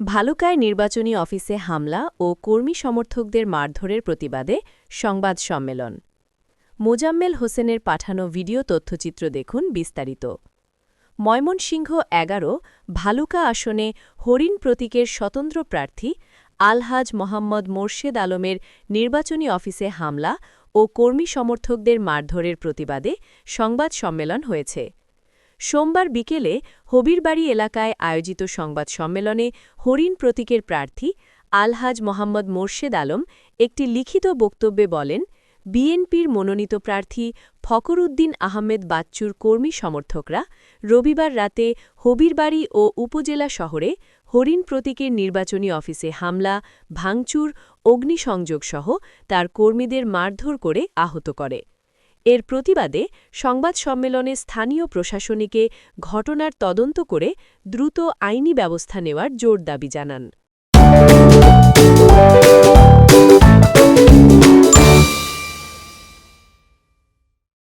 ভালুকায় নির্বাচনী অফিসে হামলা ও কর্মী সমর্থকদের মারধরের প্রতিবাদে সংবাদ সম্মেলন। মোজাম্মেল হোসেনের পাঠানো ভিডিও তথ্যচিত্র দেখুন বিস্তারিত। ময়মনসিংহ এগারো, ভালুকা আসনে হরিণ প্রতীকের স্বতন্ত্র প্রার্থী আলহাজ মোহাম্মদ মোর্শেদ আলমের নির্বাচনী অফিসে হামলা ও কর্মী সমর্থকদের মারধরের প্রতিবাদে সংবাদ সম্মেলন হয়েছে। সোমবার বিকেলে হবিরবাড়ি এলাকায় আয়োজিত সংবাদ সম্মেলনে হরিণ প্রতীকের প্রার্থী আলহাজ মোহাম্মদ মোর্শেদ আলম একটি লিখিত বক্তব্যে বলেন, বিএনপির মনোনীত প্রার্থী ফকরউদ্দিন আহমেদ বাচ্চুর কর্মী সমর্থকরা রবিবার রাতে হবিরবাড়ি ও উপজেলা শহরে হরিণ প্রতীকের নির্বাচনী অফিসে হামলা, ভাঙচুর, অগ্নিসংযোগসহ তার কর্মীদের মারধর করে আহত করে। এর প্রতিবাদে সংবাদ সম্মেলনে স্থানীয় প্রশাসনিকে ঘটনার তদন্ত করে দ্রুত আইনি ব্যবস্থা নেওয়ার জোর দাবি জানান।